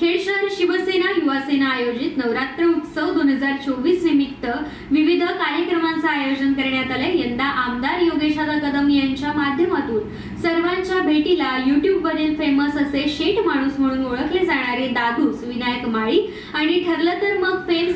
खेड शहर शिवसेना युवासेना आयोजित नवरात्र उत्सव दोन हजार चोवीस निमित्त विविध कार्यक्रमांचं आयोजन करण्यात आलंय. यंदा आमदार योगेशदा कदम यांच्या माध्यमातून सर्वांच्या भेटीला युट्यूबवरील फेमस असे शेठ माणूस म्हणून ओळखले जाणारे दादूस विनायक माळी आणि ठरलं तर मग फेम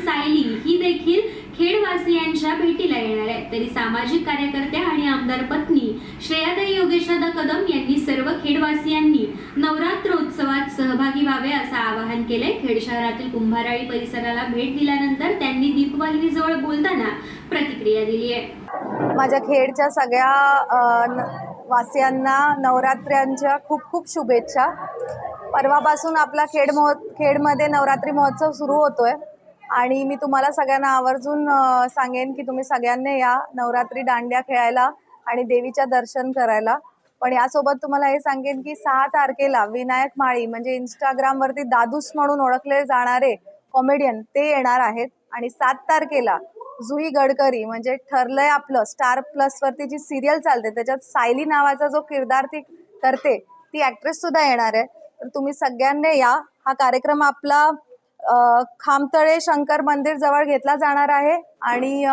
त्यांना भेटीला येणार आहे तरी सामाजिक कार्यकर्त्या आणि आमदार पत्नी श्रेयाताई योगेशदा कदम यांनी सर्व खेडवासियांनी नवरात्रोत्सवात सहभागी व्हावे असं आवाहन केलंय. खेड शहरातील कुंभाराळी परिसराला भेट दिल्यानंतर त्यांनी दीपवाहिनीजवळ बोलताना प्रतिक्रिया दिली आहे. माझ्या खेडच्या सगळ्या न- वासियांना नवरात्र्यांच्या खूप खूप शुभेच्छा. परवापासून आपला खेड महो खेडमध्ये नवरात्री महोत्सव सुरू होतोय. आणि मी तुम्हाला सगळ्यांना आवर्जून सांगेन की तुम्ही सगळ्यांनी या नवरात्री दांड्या खेळायला आणि देवीच्या दर्शन करायला. पण यासोबत तुम्हाला हे सांगेन की सहा तारखेला विनायक माळी म्हणजे इंस्टाग्रामवरती दादूस म्हणून ओळखले जाणारे कॉमेडियन ते येणार आहेत. आणि सात तारखेला जुई गडकरी म्हणजे ठरलंय आपलं स्टार प्लस वरती जी सिरियल चालते त्याच्यात सायली नावाचा जो किरदार ती करते ती ऍक्ट्रेस सुद्धा येणार आहे. तर तुम्ही सगळ्यांनी या. हा कार्यक्रम आपला खामतळे शंकर मंदिर जवळ घेतला जाणार आहे आणि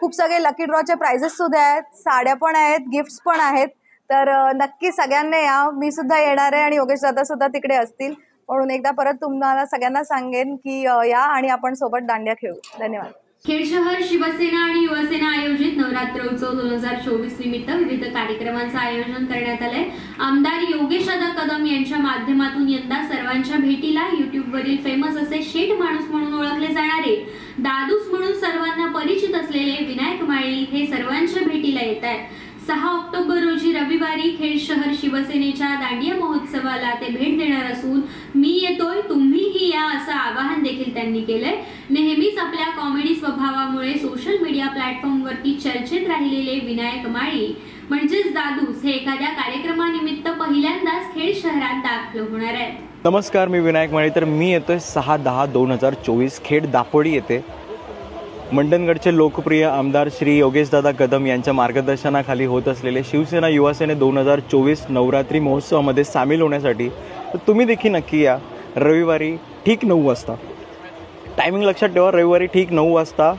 खूप सगळे लकी ड्रॉचे प्राइजेस सुद्धा आहेत. साड्या पण आहेत गिफ्ट्स पण आहेत. तर नक्की सगळ्यांना या. मी सुद्धा येणार आहे आणि योगेश दादा सुद्धा तिकडे असतील. म्हणून एकदा परत तुम्हाला सगळ्यांना सांगेन की या आणि आपण सोबत दांड्या खेळू. धन्यवाद. खेड शहर शिवसेना आणि युवासेना आयोजित नवरात्र उत्सव दोन हजार चोवीस निमित्त विविध कार्यक्रमांचं आयोजन करण्यात आलंय. आमदार योगेश अदा कदम यांच्या माध्यमातून यंदा सर्वांच्या भेटीला युट्यूबवरील फेमस असे शेठ माणूस म्हणून ओळखले जाणारे दादूस म्हणून सर्वांना परिचित असलेले विनायक माळी हे सर्वांच्या भेटीला येत आहेत. सहा ऑक्टोबर रोजी रविवारी खेड शहर शिवसेनेच्या दांडिया महोत्सवाला ते भेट देणार असून मी येतोय तुम्हीही या असं आवाहन देखील त्यांनी केलंय. नेहमीच आपल्या कॉमेडी स्वभावामुळे सोशल मीडिया प्लॅटफॉर्मवरती चर्चेत राहिलेले विनायक माळी म्हणजेच दादूस हे एखाद्या कार्यक्रमानिमित्त पहिल्यांदाच खेड शहरात दाखल होणार आहेत. नमस्कार मी विनायक माळी. तर मी येतोय सहा दहा दोन हजार चोवीस खेड दापोडी येते मंडणगडचे लोकप्रिय आमदार श्री योगेशदादा कदम यांच्या मार्गदर्शनाखाली होत असलेले शिवसेना युवासेने दोन हजार चोवीस नवरात्री महोत्सवामध्ये सामील होण्यासाठी तर तुम्ही देखील नक्की या. रविवारी ठीक नऊ वाजता. टायमिंग लक्षात ठेवा रविवारी ठीक नऊ वाजता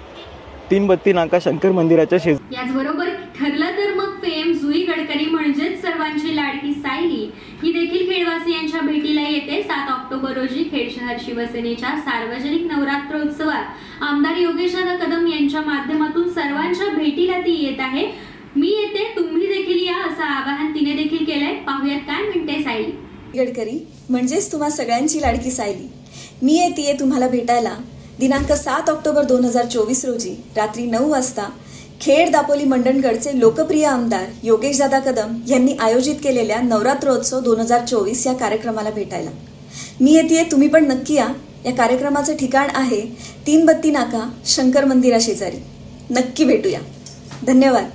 तीन बत्ती नाका शंकर मंदिराच्या शेज याचबरोबर ठरलं तर मग फेम जुई गडकरी म्हणजेच सर्वांची लाडकी सायली. ही देखील खेडवासियांच्या भेटीला येते. सात ऑक्टोबर रोजी खेड शहर शिवसेनेच्या सार्वजनिक नवरात्रोत्सवात आमदार योगेशदा कदम यांच्या माध्यमातून सर्वांच्या भेटीला ती येत आहे. मी येते तुम्ही देखील या असं आवाहन तिने देखील केलंय. पाहूयात काय म्हणते सायली. गडकरी म्हणजेच तुम्हा सगळ्यांची लाडकी सायली. मी येते तुम्हाला भेटायला. दिनांक सात ऑक्टोबर दोन हजार चोवीस रोजी रात्री नऊ वाजता खेड दापोली मंडणगडचे लोकप्रिय आमदार योगेश दादा कदम यांनी आयोजित केलेल्या नवरात्रोत्सव दोन हजार चोवीस या कार्यक्रमाला भेटायला. मी येते तुम्ही पण नक्की या. या कार्यक्रमाचं ठिकाण आहे तीन बत्ती नाका शंकर मंदिराशेजारी. नक्की भेटूया. धन्यवाद.